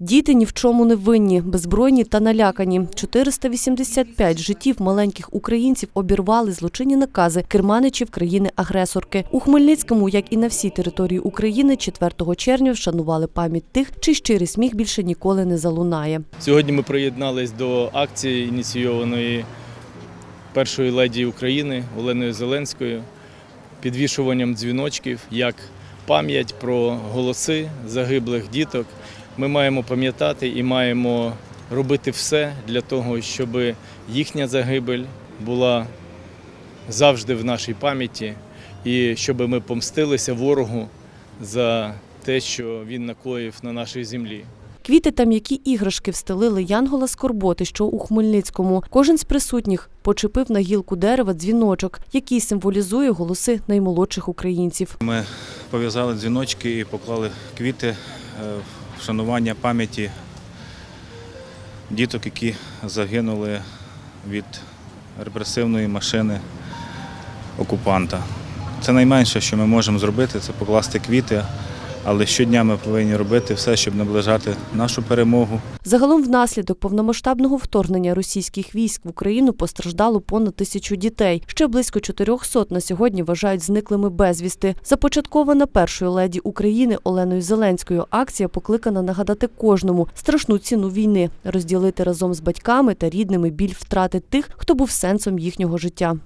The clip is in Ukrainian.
Діти ні в чому не винні, беззбройні та налякані. 485 життів маленьких українців обірвали злочинні накази керманичів країни-агресорки. У Хмельницькому, як і на всій території України, 4 червня вшанували пам'ять тих, чий щирий сміх більше ніколи не залунає. Сьогодні ми приєднались до акції, ініційованої першої леді України Оленою Зеленською, підвішуванням дзвіночків як пам'ять про голоси загиблих діток. Ми маємо пам'ятати і маємо робити все для того, щоб їхня загибель була завжди в нашій пам'яті, і щоб ми помстилися ворогу за те, що він накоїв на нашій землі. Квіти та м'які іграшки встелили Янгола Скорботи, що у Хмельницькому. Кожен з присутніх почепив на гілку дерева дзвіночок, який символізує голоси наймолодших українців. Ми пов'язали дзвіночки і поклали квіти вшанування пам'яті діток, які загинули від репресивної машини окупанта. Це найменше, що ми можемо зробити, це покласти квіти, але щодня ми повинні робити все, щоб наближати нашу перемогу. Загалом внаслідок повномасштабного вторгнення російських військ в Україну постраждало понад тисячу дітей. Ще близько 400 на сьогодні вважають зниклими безвісти. Започаткована першою леді України Оленою Зеленською. Акція покликана нагадати кожному страшну ціну війни, розділити разом з батьками та рідними біль втрати тих, хто був сенсом їхнього життя.